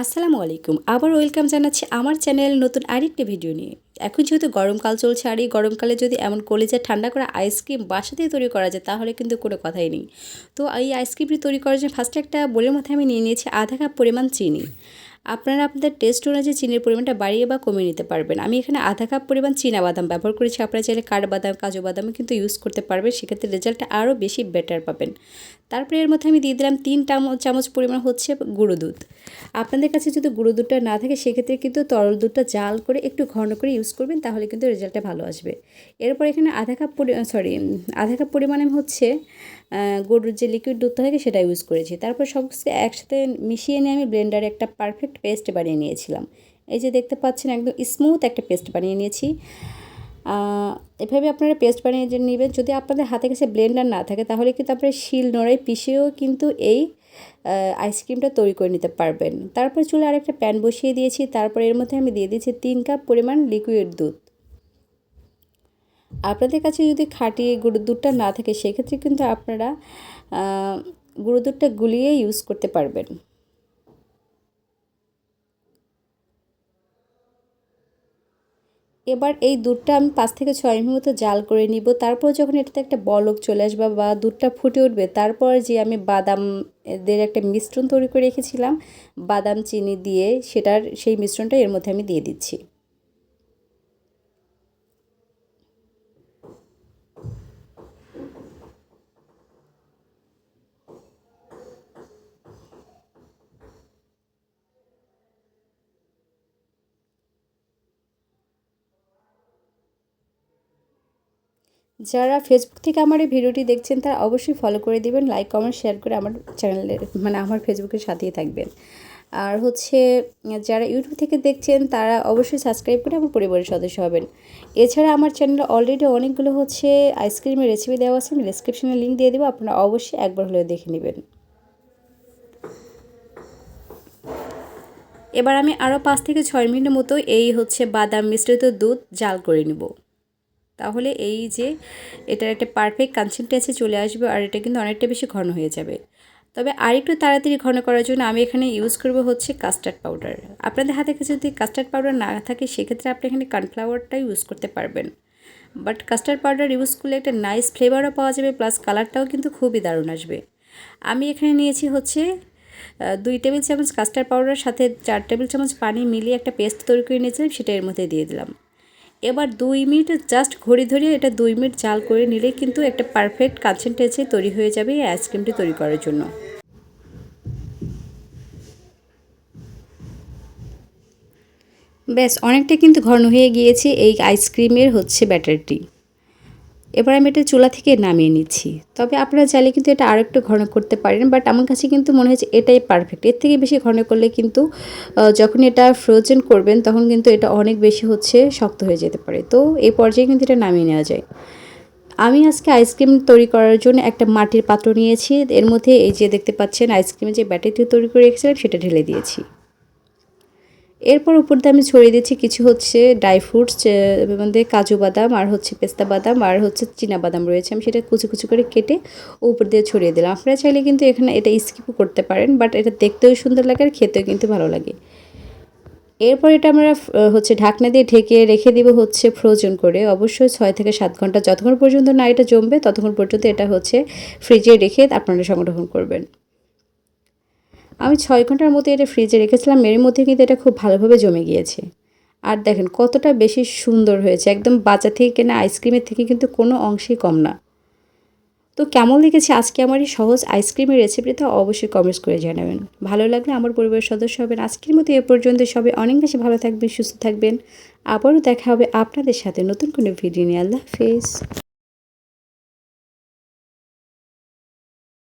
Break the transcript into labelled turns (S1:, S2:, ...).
S1: আসসালামু আলাইকুম। আবার ওয়েলকাম জানাচ্ছি আমার চ্যানেল নতুন আরেকটি ভিডিও নিয়ে। এখন যেহেতু গরমকাল চলছে আর এই গরমকালে যদি এমন কলেজে ঠান্ডা করা আইসক্রিম বাসাতেই তৈরি করা যায়, তাহলে কিন্তু কোনো কথাই নেই। তো এই আইসক্রিমটি তৈরি করার জন্য ফার্স্টে একটা বোলের মধ্যে আমি নিয়ে নিয়েছি আধা কাপ পরিমাণ চিনি। আপনারা আপনাদের টেস্ট অনুযায়ী চিনির পরিমাণটা বাড়িয়ে বা কমিয়ে নিতে পারবেন। আমি এখানে আধা কাপ পরিমাণ চীনা বাদাম ব্যবহার করেছি। আপনারা চাইলে কাঠবাদাম কাজু বাদামও কিন্তু ইউজ করতে পারবেন। সেক্ষেত্রে রেজাল্টটা আরও বেশি বেটার পাবেন। তারপরে এর মধ্যে আমি দিয়ে দিলাম তিন চামচ পরিমাণ হচ্ছে গুঁড়ো দুধ। আপনাদের কাছে যদি গুঁড়ো দুধটা না থাকে, সেক্ষেত্রে কিন্তু তরল দুধটা জাল করে একটু ঘন করে ইউজ করবেন, তাহলে কিন্তু রেজাল্টটা ভালো আসবে। এরপর এখানে আধা কাপ সরি আধা কাপ পরিমাণে হচ্ছে গরুর যে লিকুইড দুধটা থাকে সেটা ইউজ করেছি। তারপর সব একসাথে মিশিয়ে নিয়ে আমি ব্লেন্ডারে একটা পারফেক্ট পেস্ট বানিয়ে নিয়েছিলাম। এই যে দেখতে পাচ্ছেন, একদম স্মুথ একটা পেস্ট বানিয়ে নিয়েছি। এভাবে আপনারা পেস্ট বানিয়ে যে নেবেন, যদি আপনাদের হাতে কাছে ব্লেন্ডার না থাকে, তাহলে কিন্তু আপনারা শিল নোড়ায় পিষেও কিন্তু এই আইসক্রিমটা তৈরি করে নিতে পারবেন। তারপর চুলে আরেকটা প্যান বসিয়ে দিয়েছি, তারপর এর মধ্যে আমি দিয়ে দিয়েছি তিন কাপ পরিমাণ লিকুইড দুধ। আপনাদের কাছে যদি খাঁটি গুঁড়ো দুধটা না থাকে, সেক্ষেত্রে কিন্তু আপনারা গুঁড়ো দুধটা গুলিয়ে ইউজ করতে পারবেন। এবার এই দুধটা আমি পাঁচ থেকে ছয় মিনিট মতো জাল করে নিব। তারপর যখন এটাতে একটা বলক চলে আসবে বা দুধটা ফুটে উঠবে, তারপর যে আমি বাদাম এদের একটা মিশ্রণ তৈরি করে রেখেছিলাম, বাদাম, চিনি দিয়ে সেটার, সেই মিশ্রণটা এর মধ্যে আমি দিয়ে দিচ্ছি। যারা ফেসবুক থেকে আমার এই ভিডিওটি দেখছেন, তারা অবশ্যই ফলো করে দিবেন লাইক কমেন্ট শেয়ার করে আমার চ্যানেলের মানে আমার ফেসবুকের সাথেই থাকবেন। আর হচ্ছে, যারা ইউটিউব থেকে দেখছেন, তারা অবশ্যই সাবস্ক্রাইব করে আমার পরিবারের সদস্য হবেন। এছাড়া আমার চ্যানেলে অলরেডি অনেকগুলো হচ্ছে আইসক্রিমের রেসিপি দেওয়া আছে, আমি ডিসক্রিপশনে লিঙ্ক দিয়ে দেবো, আপনারা অবশ্যই একবার হলেও দেখে নেবেন। এবার আমি আরও পাঁচ থেকে ছয় মিনিটের মতো এই হচ্ছে বাদাম মিশ্রিত দুধ জাল করে নিব। তাহলে এই যে এটার একটা পারফেক্ট কনসিস্টেন্সি চলে আসবে আর এটা কিন্তু অনেকটা বেশি ঘন হয়ে যাবে। তবে আরেকটু তাড়াতাড়ি ঘন করার জন্য আমি এখানে ইউজ করব হচ্ছে কাস্টার্ড পাউডার আপনাদের হাতে কাছে যদি কাস্টার্ড পাউডার না থাকে, সেক্ষেত্রে আপনি এখানে কর্নফ্লাওয়ারটা ইউজ করতে পারবেন। বাট কাস্টার্ড পাউডার ইউজ করলে একটা নাইস ফ্লেভারও পাওয়া যাবে প্লাস কালারটাও কিন্তু খুবই দারুণ আসবে। আমি এখানে নিয়েছি হচ্ছে দুই টেবিল চামচ কাস্টার্ড পাউডার সাথে চার টেবিল চামচ পানি মিলিয়ে একটা পেস্ট তৈরি করে নিয়েছিলাম, সেটা এর মধ্যে দিয়ে দিলাম। এবার দুই মিনিট জাস্ট ঘড়ি ধরে এটা দুই মিনিট জাল করে নিলে কিন্তু একটা পারফেক্ট কনসেন্ট্রেন্সি তৈরি হয়ে যাবে এই আইসক্রিমটি তৈরি করার জন্য। ব্যাস অনেকটা কিন্তু ঘন হয়ে গিয়েছে এই আইসক্রিমের হচ্ছে ব্যাটারটি এবার আমি এটা চুলা থেকে নামিয়ে নিচ্ছি। তবে আপনারা চাইলে কিন্তু এটা আরও একটু ঘন করতে পারেন বাট আমার কাছে কিন্তু মনে হয়েছে এটাই পারফেক্ট এর থেকে বেশি ঘন করলে কিন্তু যখন এটা ফ্রোজেন করবেন, তখন কিন্তু এটা অনেক বেশি হচ্ছে, শক্ত হয়ে যেতে পারে। তো এই পর্যায়ে কিন্তু এটা নামিয়ে নেওয়া যায়। আমি আজকে আইসক্রিম তৈরি করার জন্য একটা মাটির পাত্র নিয়েছি। এর মধ্যে এই যে দেখতে পাচ্ছেন আইসক্রিমের যে ব্যাটারটি তৈরি করে রেখেছিলাম, সেটা ঢেলে দিয়েছি। এরপর উপর দিয়ে আমি ছড়িয়ে দিচ্ছি কিছু হচ্ছে ড্রাই ফ্রুটস মধ্যে কাজু বাদাম, আর হচ্ছে পেস্তা বাদাম, আর হচ্ছে চীনা বাদাম রয়েছে। আমি সেটা কুচি কুচি করে কেটে উপর দিয়ে ছড়িয়ে দিলাম। আপনারা চাইলে কিন্তু এখানে এটা স্কিপও করতে পারেন বাট এটা দেখতেও সুন্দর লাগে আর খেতেও কিন্তু ভালো লাগে। এরপর এটা আমরা হচ্ছে ঢাকনা দিয়ে ঢেকে রেখে দিব হচ্ছে ফ্রোজেন করে। অবশ্যই ছয় থেকে সাত ঘণ্টা, যতক্ষণ পর্যন্ত না এটা জমবে, ততক্ষণ পর্যন্ত এটা হচ্ছে ফ্রিজে রেখে আপনারা সংরক্ষণ করবেন। আমি ছয় ঘণ্টার মতো এটা ফ্রিজে রেখেছিলাম। এর মধ্যে কিন্তু এটা খুব ভালোভাবে জমে গিয়েছে। আর দেখেন, কতটা বেশি সুন্দর হয়েছে। একদম বাচ্চা থেকে কেনা আইসক্রিমের থেকে কিন্তু কোনো অংশেই কম না। তো কেমন লেগেছে আজকে আমার এই সহজ আইসক্রিমের রেসিপিটা অবশ্যই কমেন্টস করে জানাবেন। ভালো লাগলে আমার পরিবারের সদস্য হবেন। আজকের মতো এ পর্যন্ত সবাই অনেক বেশি ভালো থাকবেন, সুস্থ থাকবেন। আবারও দেখা হবে আপনাদের সাথে নতুন কোনো ভিডিও নিয়ে। আল্লাহ হাফেজ।